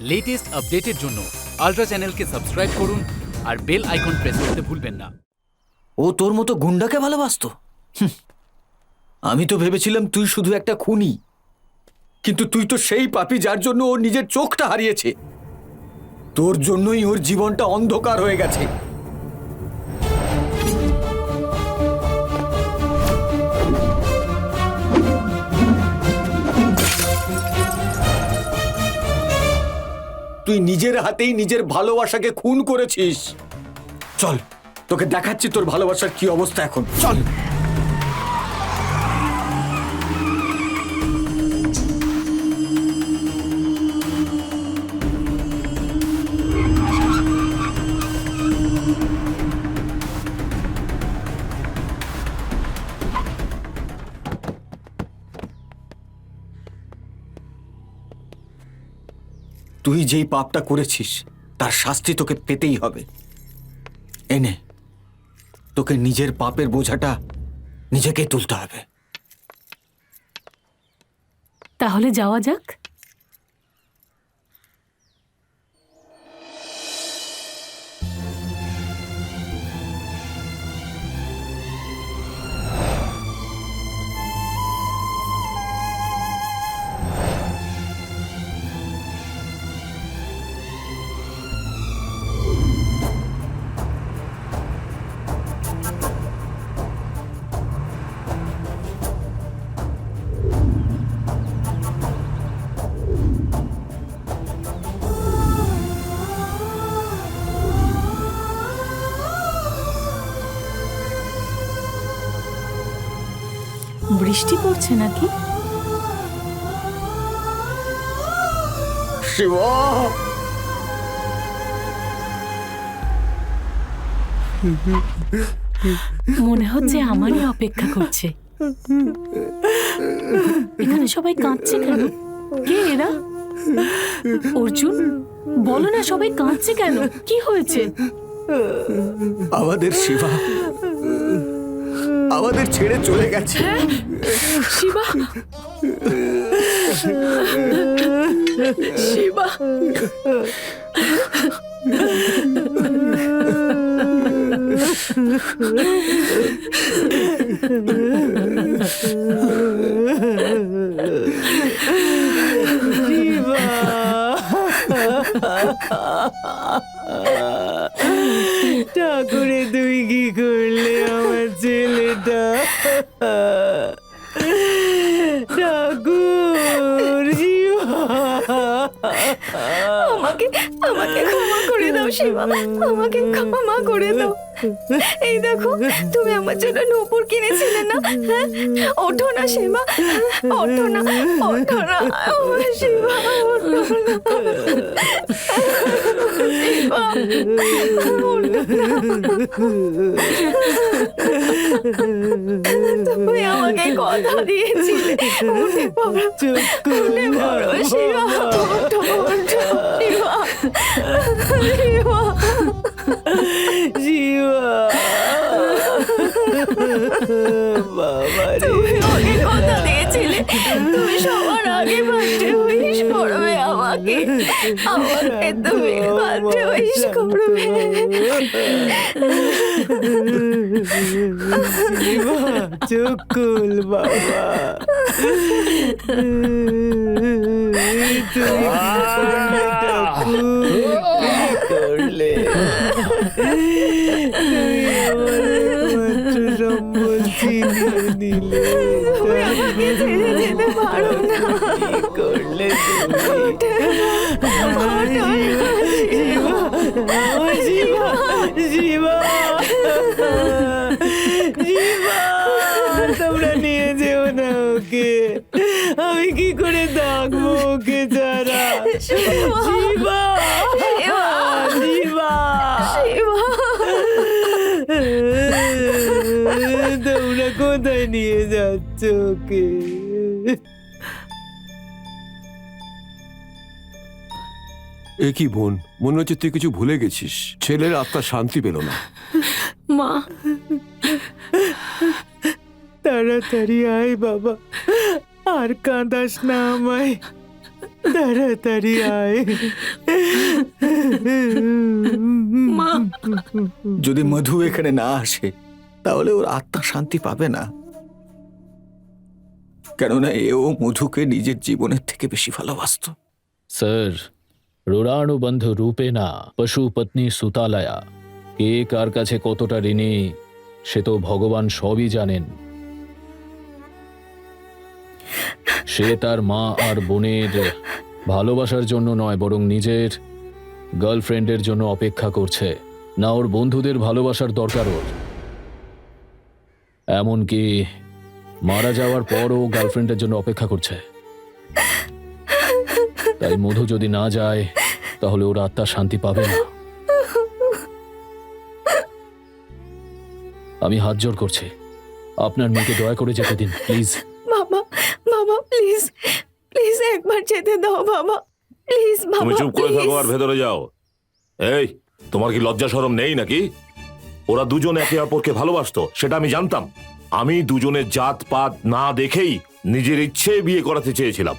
Latest আপডেটের জন্য ultra চ্যানেলকে সাবস্ক্রাইব করুন আর বেল আইকন প্রেস করতে ভুলবেন না। ও তোর মতো গুন্ডাকে ভালোবাসত। আমি তো ভেবেছিলাম তুই শুধু একটা খুনি। কিন্তু তুই তো সেই পাপি যার জন্য ওর নিজের চোখটা হারিয়েছে। তোর জন্যই ওর জীবনটা অন্ধকার হয়ে গেছে। তুই নিজের হাতেই নিজের ভালোবাসাকে খুন করেছিস। চল, তোকে দেখাচ্ছি তোর ভালোবাসার কি অবস্থা এখন। চল। তুই যেই পাপটা করেছিস, তার শাস্তি তোকে পেতেই হবে। এনে তোকে নিজের পাপের বোঝাটা নিজেকে তুলতে হবে। তাহলে যাওয়া যাক। বৃষ্টি পড়ছে নাকি? শিবা! মনে হচ্ছে আমারই অপেক্ষা করছে। এখানে সবাই কাঁদছে কেন? কে এরা? অর্জুন বলো না সবাই কাঁদছে কেন? কি হয়েছে? আমাদের শিবা আমাদের ছেড়ে চলে গেছে শিবা শিবা করে দাও শিবা, আমাকে ক্ষমা করে দাও। এই দেখো, তুমি আমার জন্য নূপুর কিনেছিলে না? হ্যাঁ? ওঠো না, শিবা। ওঠো না ওঠো না। শিবা, ওঠো না। শিবা। তুমি আমাকে কথা দিয়েছিলে উঠে পড়ো উঠে পড়ো শিবা ওঠো ওঠো শিবা শিবা বাবা তুমি আমাকে কথা দিয়েছিলে তুমি সবার আগে ফার্স্টে উইশ করবে আমাকে আমাকে তুমি ফার্স্টে উইশ করবে কর বাবা। করলে নিলে করলে তোমরা কোথায় নিয়ে যাচ্ছ ওকে? এ কি বোন? মনে হচ্ছে তুই কিছু ভুলে গেছিস। ছেলের আত্মা শান্তি পেল না। মা। তাড়াতাড়ি আয় বাবা। আর কাঁদাস না আমায়। তাড়াতাড়ি আয়। মা। যদি মধু এখানে না আসে তাহলে ওর আত্মা শান্তি পাবে না। কেননা এও মধুকে নিজের জীবনের থেকে বেশি ভালোবাসতো। স্যার রোড়ানুবন্ধ রূপে না পশু পত্নী সুতালয়া। কে কার কাছে কতটা ঋণী সে তো ভগবান সবই জানেন। সে তার মা আর বোনের ভালোবাসার জন্য নয়, বরং নিজের গার্লফ্রেন্ডের জন্য অপেক্ষা করছে। না, ওর বন্ধুদের ভালোবাসার দরকার ওর। এমনকি মারা যাওয়ার পরও গার্লফ্রেন্ডের জন্য অপেক্ষা করছে। তাই মধু যদি না যায়, তাহলে ওর আত্মা শান্তি পাবে না। আমি হাত জোর করছি। আপনার মেয়েকে দয়া করে যেতে দিন, প্লিজ। প্লিজ প্লিজ একবার যেতে দাও বাবা। প্লিজ বাবা তুমি চুপ করে থাকো আর ভেতরে যাও। এই তোমার কি লজ্জা শরম নেই নাকি? ওরা দুজন একে অপরকে ভালোবাসতো সেটা আমি জানতাম। আমি দুজনের জাত পাত না দেখেই নিজের ইচ্ছে বিয়ে করাতে চেয়েছিলাম।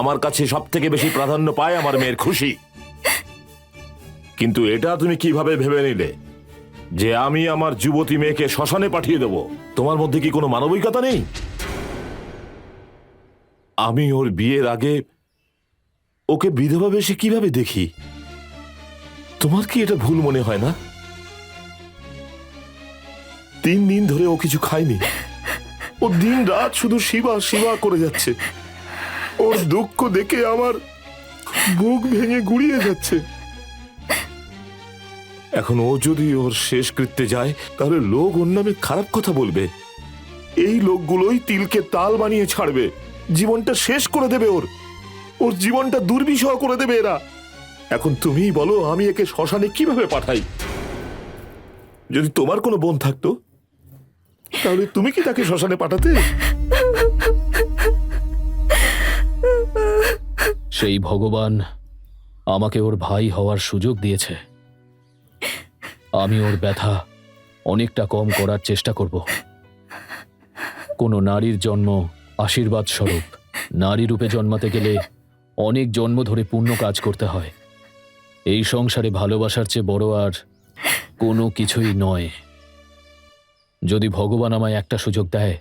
আমার কাছে সব থেকে বেশি প্রাধান্য পায় আমার মেয়ের খুশি। কিন্তু এটা তুমি কীভাবে ভেবে নিলে? যে আমি আমার যুবতী মেয়েকে শ্মশানে পাঠিয়ে দেব তোমার মধ্যে কি কোনো মানবিকতা নেই? আমি ওর বিয়ের আগে ওকে বিধবা বেশে কীভাবে দেখি? তোমার কি এটা ভুল মনে হয় না? তিন দিন ধরে ও কিছু খায়নি। ও দিন রাত শুধু শিবা শিবা করে যাচ্ছে। ওর দুঃখ দেখে আমার বুক ভেঙে গুড়িয়ে যাচ্ছে। এখন ও যদি ওর শেষ কৃত্যে যায়, তাহলে লোক ওর নামে খারাপ কথা বলবে। এই লোকগুলোই তিলকে তাল বানিয়ে ছাড়বে। জীবনটা শেষ করে দেবে ওর। ওর জীবনটা দুর্বিষহ করে দেবে এরা। এখন তুমিই বলো, আমি একে শ্মশানে কীভাবে পাঠাই? যদি তোমার কোনো বোন থাকতো, তাহলে তুমি কি তাকে শ্মশানে পাঠাতে? সেই ভগবান আমাকে ওর ভাই হওয়ার সুযোগ দিয়েছে। আমি ওর ব্যথা অনেকটা কম করার চেষ্টা করব। কোনো নারীর জন্ম আশীর্বাদ স্বরূপ নারী রূপে জন্মাতে গেলে অনেক জন্ম ধরে পূর্ণ কাজ করতে হয়। এই সংসারে ভালোবাসার চেয়ে বড় আর কোনো কিছুই নয়। যদি ভগবান আমায় একটা সুযোগ দেয়,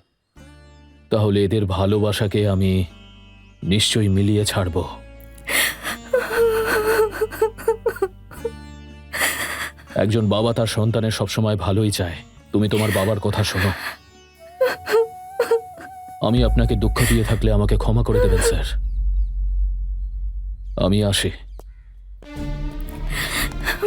তাহলে এদের ভালোবাসাকে আমি নিশ্চয়ই মিলিয়ে ছাড়ব। একজন বাবা তার সন্তানের সবসময় ভালোই চায়। তুমি তোমার বাবার কথা শোনো। আমি আপনাকে দুঃখ দিয়ে থাকলে আমাকে ক্ষমা করে দেবেন স্যার আমি আসি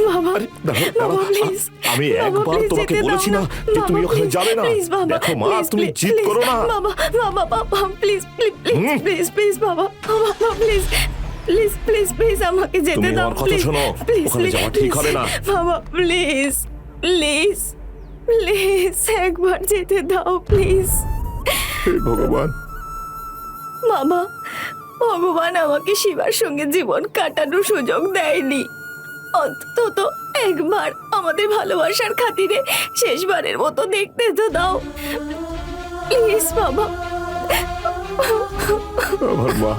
বাবা আরে, দাঁড়াও, দাঁড়াও। please. আমি বাবা, একবার please তোমাকে যেতে দাও বলেছি না যে তুমি বাবা, ওখানে please, যাবে না। please, বাবা, দেখো মা, please, তুমি please, জিদ please, করো না। বাবা বাবা বাবা please please hmm? Please please বাবা বাবা প্লিজ প্লিজ প্লিজ প্লিজ আমাকে যেতে তুমি দাও আমার কথা প্লিজ শোনো। ওখানে যাওয়া ঠিক হবে না। বাবা প্লিজ প্লিজ প্লিজ একবার যেতে দাও প্লিজ হে ভগবান। মামা ভগবান আমাকে শিবার সঙ্গে জীবন কাটানোর সুযোগ দেয়নি। অন্তত একবার আমাদের ভালোবাসার খাতিরে শেষবারের মতো দেখতে তো দাও। প্লিজ বাবা আমার মা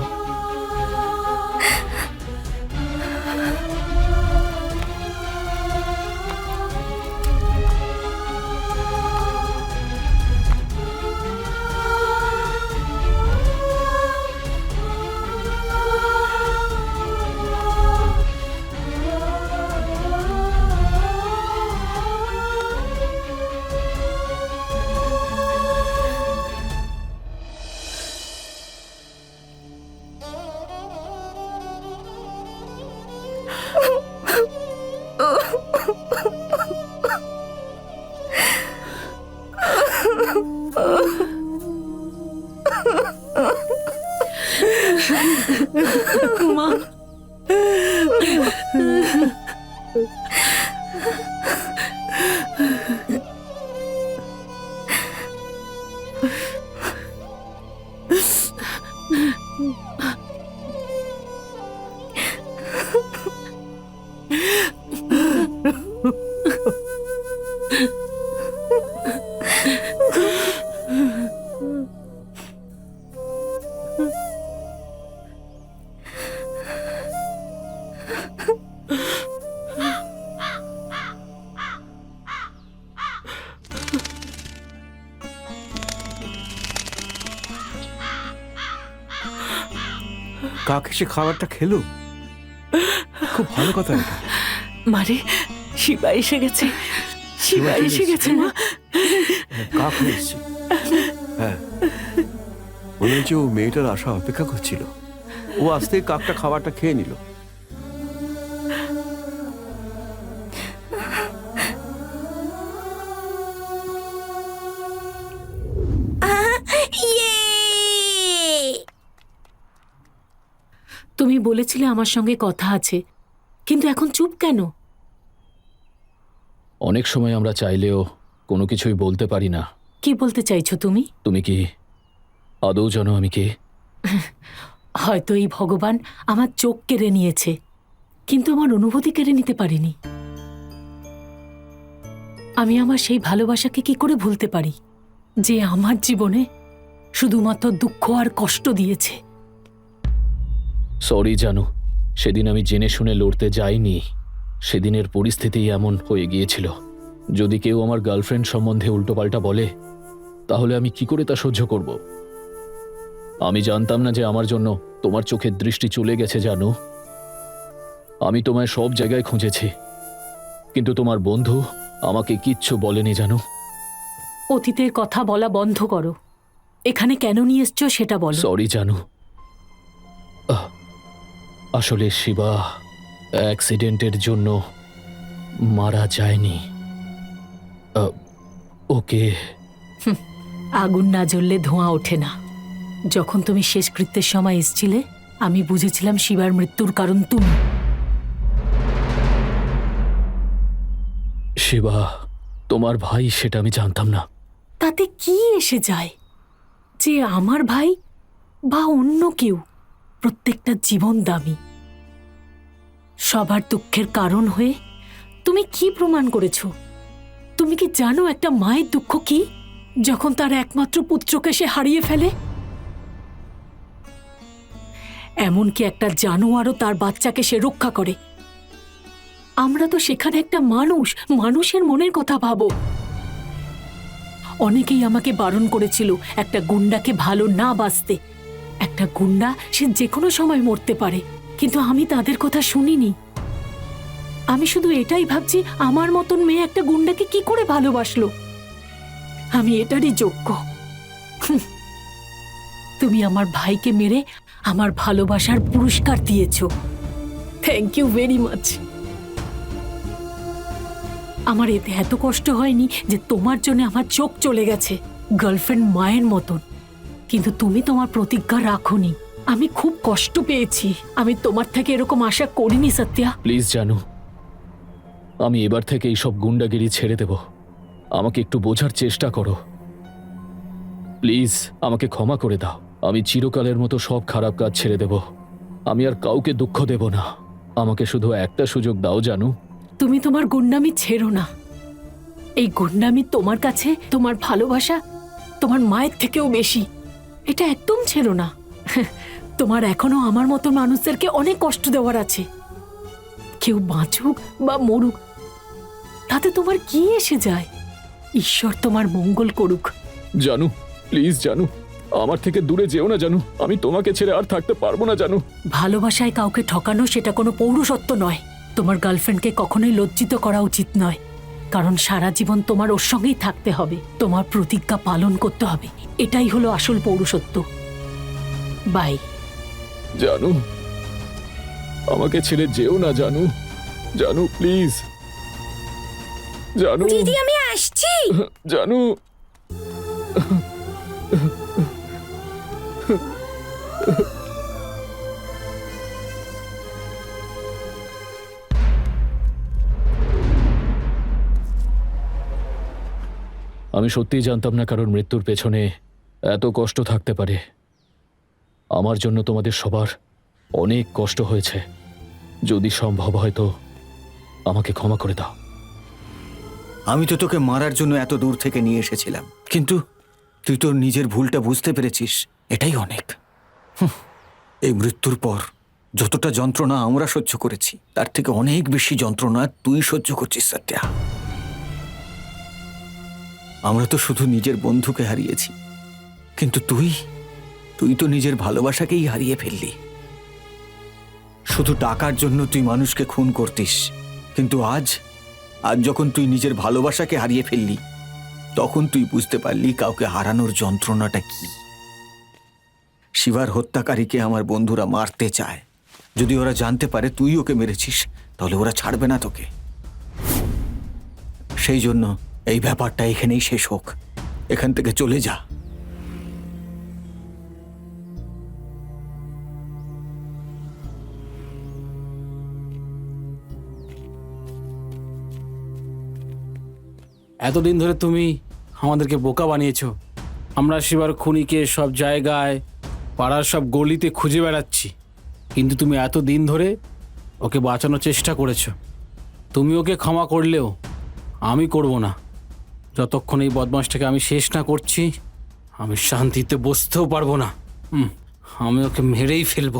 কাক এসে খাবারটা খেলো? খুব ভালো কথা এটা। মারে শিবা এসে গেছে। শিবা এসে গেছে মা। কাক হয়ে এসছে। হ্যাঁ। মনে হচ্ছে ও মেয়েটার আশা অপেক্ষা করছিল। ও আসতে কাকটা খাবারটা খেয়ে নিল। তুমি বলেছিলে আমার সঙ্গে কথা আছে কিন্তু এখন চুপ কেন? অনেক সময় আমরা চাইলেও কোনো কিছুই বলতে পারি না। কি বলতে চাইছো তুমি? তুমি কি আদৌ জানো আমি কে? হয়তো এই ভগবান আমার চোখ কেড়ে নিয়েছে কিন্তু আমার অনুভূতি কেড়ে নিতে পারিনি। আমি আমার সেই ভালোবাসাকে কি করে ভুলতে পারি যে আমার জীবনে শুধুমাত্র দুঃখ আর কষ্ট দিয়েছে? সরি জানু। সেদিন আমি জেনে শুনে লড়তে যাইনি। সেদিনের পরিস্থিতি এমন হয়ে গিয়েছিল। যদি কেউ আমার গার্লফ্রেন্ড সম্বন্ধে উল্টোপাল্টা বলে তাহলে আমি কি করে তা সহ্য করব? আমি জানতাম না যে আমার জন্য তোমার চোখের দৃষ্টি চলে গেছে জানু। আমি তোমায় সব জায়গায় খুঁজেছি। কিন্তু তোমার বন্ধু আমাকে কিচ্ছু বলেনি জানো। অতীতের কথা বলা বন্ধ করো। এখানে কেন নিয়ে এসছো সেটা বলো। সরি জানু। আহ, আসলে শিবা অ্যাক্সিডেন্টের জন্য মারা যায়নি। ওকে আগুন না জ্বললে ধোঁয়া ওঠে না। যখন তুমি শেষকৃত্যের সময় এসছিলে আমি বুঝেছিলাম শিবার মৃত্যুর কারণ তুমি। শিবা তোমার ভাই সেটা আমি জানতাম না। তাতে কি এসে যায়? যে আমার ভাই বা অন্য কেউ? প্রত্যেকটা জীবন দামি। সবার দুঃখের কারণ হয়ে তুমি কি প্রমাণ করেছ? তুমি কি জানো একটা মায়ের দুঃখ কি, যখন তার একমাত্র পুত্রকে সে হারিয়ে ফেলে? এমনকি একটা জানোয়ারও তার বাচ্চাকে সে রক্ষা করে। আমরা তো সেখানে একটা মানুষ, মানুষের মনের কথা ভাবো। অনেকেই আমাকে বারণ করেছিল একটা গুন্ডাকে ভালো না বাঁচতে। একটা গুন্ডা, সে যে কোনো সময় মরতে পারে। কিন্তু আমি তাদের কথা শুনিনি। আমি শুধু এটাই ভাবছি, আমার মতন মেয়ে একটা গুন্ডাকে কি করে ভালোবাসলো? আমি এটারই যোগ্য। তুমি আমার ভাইকে মেরে আমার ভালোবাসার পুরস্কার দিয়েছ। থ্যাংক ইউ ভেরি মাচ আমার এতে এত কষ্ট হয়নি যে তোমার জন্য আমার চোখ চলে গেছে গার্লফ্রেন্ড মায়ের মতন। কিন্তু তুমি তোমার প্রতিজ্ঞা রাখোনি। আমি খুব কষ্ট পেয়েছি। আমি তোমার থেকে এরকম আশা করিনি সত্যা। প্লিজ জানু। আমি এবার থেকে এইসব গুন্ডাগিরি ছেড়ে দেব। আমাকে একটু বোঝার চেষ্টা করো। প্লিজ আমাকে ক্ষমা করে দাও। আমি চিরকালের মতো সব খারাপ কাজ ছেড়ে দেব। আমি আর কাউকে দুঃখ দেব না। আমাকে শুধু একটা সুযোগ দাও জানু। তুমি তোমার গুন্ডামি ছেড়ো না। এই গুন্ডামি তোমার কাছে তোমার ভালোবাসা তোমার মায়ের থেকেও বেশি। এটা একদম ছেড়ো না। তোমার এখনও আমার মতো মানুষদেরকে অনেক কষ্ট দেওয়ার আছে। কেউ বাঁচুক বা মরুক তাতে তোমার কি এসে যায়? ঈশ্বর তোমার মঙ্গল করুক। জানু প্লিজ জানু আমার থেকে দূরে যেও না জানু আমি তোমাকে ছেড়ে আর থাকতে পারব না জানু। ভালোবাসায় কাউকে ঠকানো সেটা কোনো পৌরসত্ব নয়। তোমার গার্লফ্রেন্ডকে কখনোই লজ্জিত করা উচিত নয়। কারণ সারা জীবন তোমার ওর সঙ্গেই থাকতে হবে। তোমার প্রতিজ্ঞা পালন করতে হবে। এটাই হলো আসল পৌরসত্ব বাই। জানু আমাকে ছেড়ে যেও না জানু। জানু প্লিজ। জানু। দিদি আমি আসছি। জানু আমি সত্যিই জানতাম না কারোর মৃত্যুর পেছনে এত কষ্ট থাকতে পারে। আমার জন্য তোমাদের সবার অনেক কষ্ট হয়েছে। যদি সম্ভব হয় তো আমাকে ক্ষমা করে দাও। আমি তো তোকে মারার জন্য এত দূর থেকে নিয়ে এসেছিলাম। কিন্তু তুই তোর নিজের ভুলটা বুঝতে পেরেছিস। এটাই অনেক। এই মৃত্যুর পর যতটা যন্ত্রণা আমরা সহ্য করেছি, তার থেকে অনেক বেশি যন্ত্রণা তুই সহ্য করছিস, সত্যা। আমরা তো শুধু নিজের বন্ধুকে হারিয়েছি। কিন্তু তুই তুই তো নিজের ভালোবাসাকেই হারিয়ে ফেললি। শুধু টাকার জন্য তুই মানুষকে খুন করতিস, কিন্তু আজ আজ যখন তুই নিজের ভালোবাসাকে হারিয়ে ফেললি, তখন তুই বুঝতে পারলি কাউকে হারানোর যন্ত্রণাটা কি। শিবার হত্যাকারীকে আমার বন্ধুরা মারতে চায়। যদি ওরা জানতে পারে তুই ওকে মেরেছিস, তাহলে ওরা ছাড়বে না তোকে। সেই জন্য এই ব্যাপারটা এখানেই শেষ হোক। এখান থেকে চলে যা। এতদিন ধরে তুমি আমাদেরকে বোকা বানিয়েছো। আমরা শিবার খুনিকে সব জায়গায়, পাড়ার সব গলিতে খুঁজে বেড়াচ্ছি। কিন্তু তুমি এত দিন ধরে ওকে বাঁচানোর চেষ্টা করেছ। তুমি ওকে ক্ষমা করলেও আমি করব না। যতক্ষণ এই বদমাসটাকে আমি শেষ না করছি, আমি শান্তিতে বসতেও পারব না। হুম, আমি ওকে মেরেই ফেলব।